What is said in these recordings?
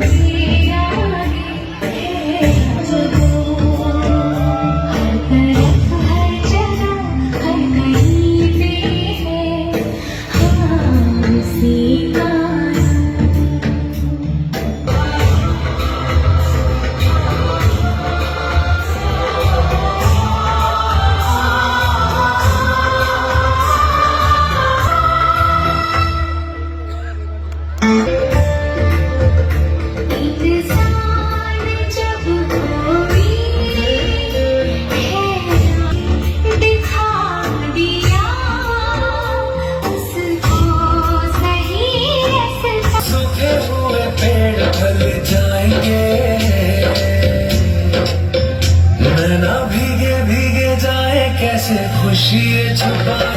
you. पेड़ ढल जाएंगे भीगे भीगे जाए कैसे खुशी छुपा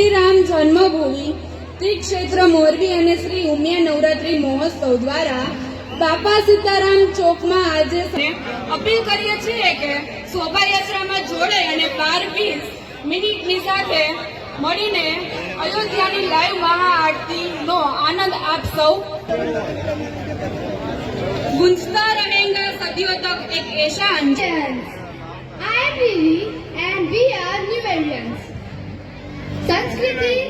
શ્રી રામ જન્મભૂમિ. ક્ષેત્ર મોરબી અને શ્રી ઉમિયા નવરાત્રી મહોત્સવ દ્વારા બાપા સીતારામ ચોકમાં આજે અપીલ કરીએ છીએ કે શોભાયાત્રામાં જોડે અને બાર વીસ મિનિટની સાથે મળીને અયોધ્યાની લાઈવ મહા મહાઆરતીનો આનંદ આપ સૌ ગુંજતા રહેંગા સદીઓ તક એક એશા અંજન I am and we are new Indians સંસ્કૃતિ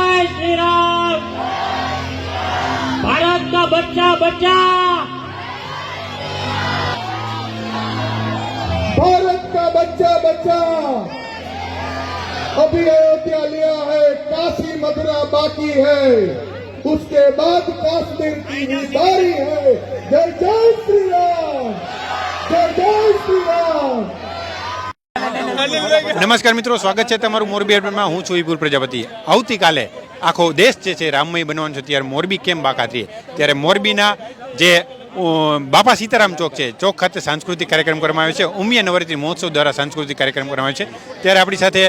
ભારતના બચ્ચા બચ્ચા भारत का बच्चा बच्चा अभी अयोध्या लिया है काशी मथुरा बाकी है उसके बाद कश्मीर की भी बारी है जय जय श्री राम जय जय श्री राम નમસ્કાર મિત્રો સ્વાગત છે તમારું મોરબી અર્બનમાં હું છું વિપુલ પ્રજાપતિ આવતીકાલે આખો દેશ જે છે રામમય બનવાનો છે. ત્યારે મોરબી કેમ બાકાત્રી ત્યારે મોરબીના જે બાપા સીતારામ ચોક છે, ચોક ખાતે સાંસ્કૃતિક કાર્યક્રમ કરવામાં આવ્યો છે. ઉમિયા નવરાત્રી મહોત્સવ દ્વારા સાંસ્કૃતિક કાર્યક્રમ કરવામાં આવ્યો છે. ત્યારે આપણી સાથે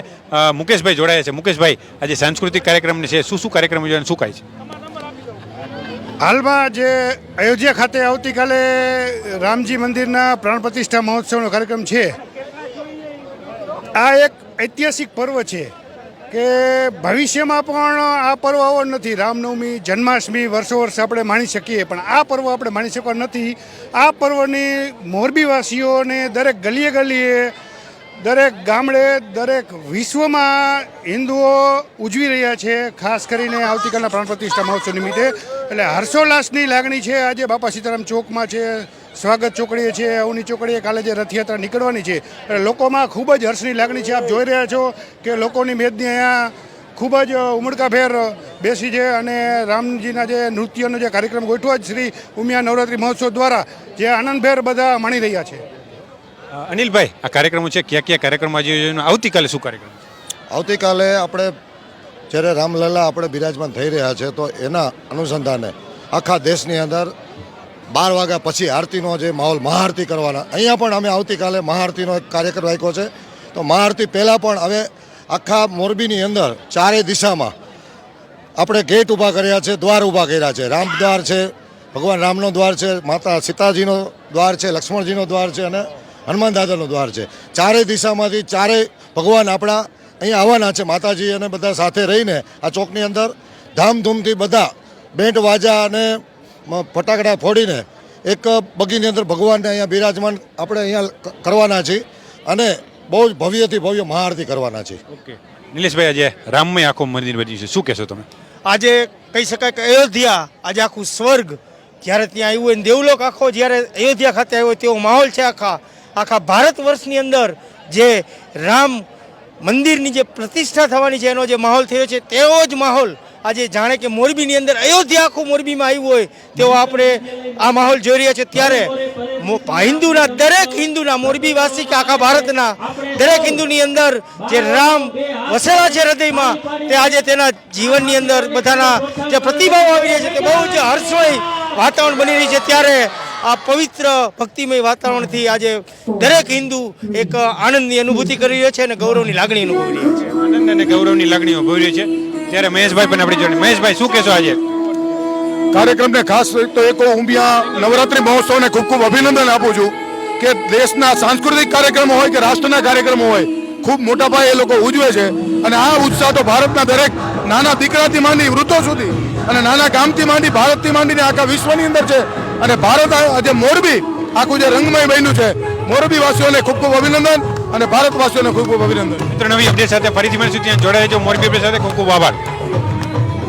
મુકેશભાઈ જોડાયા છે. મુકેશભાઈ, આજે સાંસ્કૃતિક કાર્યક્રમ છે શું શું કાર્યક્રમ યોજવાનું શું કાય છે? હાલમાં જે અયોધ્યા ખાતે આવતીકાલે રામજી મંદિરના પ્રાણ પ્રતિષ્ઠા મહોત્સવનો કાર્યક્રમ છે. આ એક ઐતિહાસિક પર્વ છે. કે ભવિષ્યમાં પણ આ પર્વ આવો નથી. રામનવમી, જન્માષ્ટમી વર્ષો વર્ષ આપણે માણી શકીએ, પણ આ પર્વ આપણે માણી શકવા નથી. આ પર્વની મોરબીવાસીઓને દરેક ગલીએ ગલીએ દરેક ગામડે, દરેક વિશ્વમાં હિન્દુઓ ઉજવી રહ્યા છે, ખાસ કરીને આવતીકાલના પ્રાણ પ્રતિષ્ઠા મહોત્સવ નિમિત્તે. એટલે હર્ષોલ્લાસની લાગણી છે, આજે બાપા સીતારામ ચોકમાં છે, સ્વાગત ચોકડીએ છે, અવની ચોકડીએ કાલે જે રથયાત્રા નીકળવાની છે. એટલે લોકોમાં ખૂબ જ હર્ષની લાગણી છે, આપ જોઈ રહ્યા છો કે લોકોની મેદની અહીંયા ખૂબ જ ઉમળકાભેર બેસી છે અને રામજીના જે નૃત્યનો જે કાર્યક્રમ ગોઠવા જ શ્રી ઉમિયા નવરાત્રિ મહોત્સવ દ્વારા, જે આનંદભેર બધા માણી રહ્યા છે. અનિલભાઈ, આ કાર્યક્રમો છે, ક્યાં ક્યાં કાર્યક્રમ આજે યોજવાનું આવતીકાલે શું કાર્યક્રમ આવતીકાલે આપણે જ્યારે રામલલા આપણે બિરાજમાન થઈ રહ્યા છે, તો એના અનુસંધાને આખા દેશની અંદર બાર વાગ્યા પછી આરતીનો જે માહોલ, મહાઆરતી કરવાના, અહીંયા પણ અમે આવતીકાલે મહાઆરતીનો એક કાર્યક્રમ રાખ્યો છે. તો મહાઆરતી પહેલાં પણ હવે આખા મોરબીની અંદર ચારેય દિશામાં આપણે ગેટ ઊભા કર્યા છે, દ્વાર ઊભા કર્યા છે. રામ દ્વાર છે, ભગવાન રામનો દ્વાર છે, માતા સીતાજીનો દ્વાર છે, લક્ષ્મણજીનો દ્વાર છે અને હનુમાન દાદાનો દ્વાર છે. ચારેય દિશામાંથી ચારેય ભગવાન આપણા અહીંયા આવવાના છે માતાજી અને બધા સાથે રહીને આ ચોકની અંદર ધામધૂમથી બધા બેન્ટ વાજા અને ફટાકડા ફોડીને એક બગીની અંદર ભગવાનને અહીંયા બિરાજમાન આપણે અહીંયા કરવાના છીએ અને બહુ જ ભવ્યથી ભવ્ય મહાઆરતી કરવાના છીએ. ઓકે. નિલેશભાઈ આજે રામમય આખું મંદિર બન્યું છે. શું કહેશો તમે? આજે કહી શકાય કે અયોધ્યા આજે આખું સ્વર્ગ જ્યારે ત્યાં આવ્યું હોય દેવલોક આખો જ્યારે અયોધ્યા ખાતે આવ્યો તેવો માહોલ છે આખા. આખા ભારત વર્ષની અંદર જે રામ મંદિરની જે પ્રતિષ્ઠા થવાની છે, એનો જે માહોલ થયો છે, તેવો જ માહોલ આજે જાણે કે મોરબીની અંદર અયોધ્યા આખું મોરબીમાં આવ્યું હોય તેવો આપણે આ માહોલ જોઈ રહ્યા છે ત્યારે હિન્દુના દરેક હિન્દુના મોરબી વાસી કે આખા ભારતના દરેક હિન્દુની અંદર જે રામ વસેલા છે હૃદયમાં, તે આજે તેના જીવનની અંદર બધાના જે પ્રતિભાવ આવી રહ્યા છે, તે બહુ જ હર્ષમય વાતાવરણ બની રહી છે. ત્યારે આ પવિત્ર ભક્તિમય વાતાવરણથી આજે દરેક હિન્દુ એક આનંદની અનુભૂતિ કરી રહ્યો છે અને ગૌરવની લાગણી અનુભવી રહ્યો છે. આનંદ અને ગૌરવની લાગણીઓ અનુભવી રહી છે. ત્યારે મહેશભાઈ પણ આપણી જોડે. મહેશભાઈ શું કહેશો આજે? કાર્યક્રમને ખાસ તો એક આ નવરાત્રી મહોત્સવને ખૂબ ખૂબ અભિનંદન આપું છું કે દેશના સાંસ્કૃતિક કાર્યક્રમો હોય કે રાષ્ટ્રના કાર્યક્રમો હોય ખૂબ મોટા પાયે એ લોકો ઉજવે છે. અને આ ઉત્સાહ તો ભારતના દરેક નાના દીકરાથી માંડી વૃદ્ધો સુધી અને નાના ગામથી માંડી ભારતથી માંડીને આખા વિશ્વની અંદર છે. અને ભારત આજે મોરબી આખું જે રંગમય બન્યું છે. મોરબી વાસીઓને ખૂબ ખૂબ અભિનંદન અને ભારતવાસીઓને ખૂબ ખૂબ અભિનંદન. મિત્રો, નવી અપડેટ સાથે ફરીથી મળીશું. ત્યાં જોડાઈ રહેજો. મોરબી અપડેટ સાથે ખૂબ ખૂબ આભાર.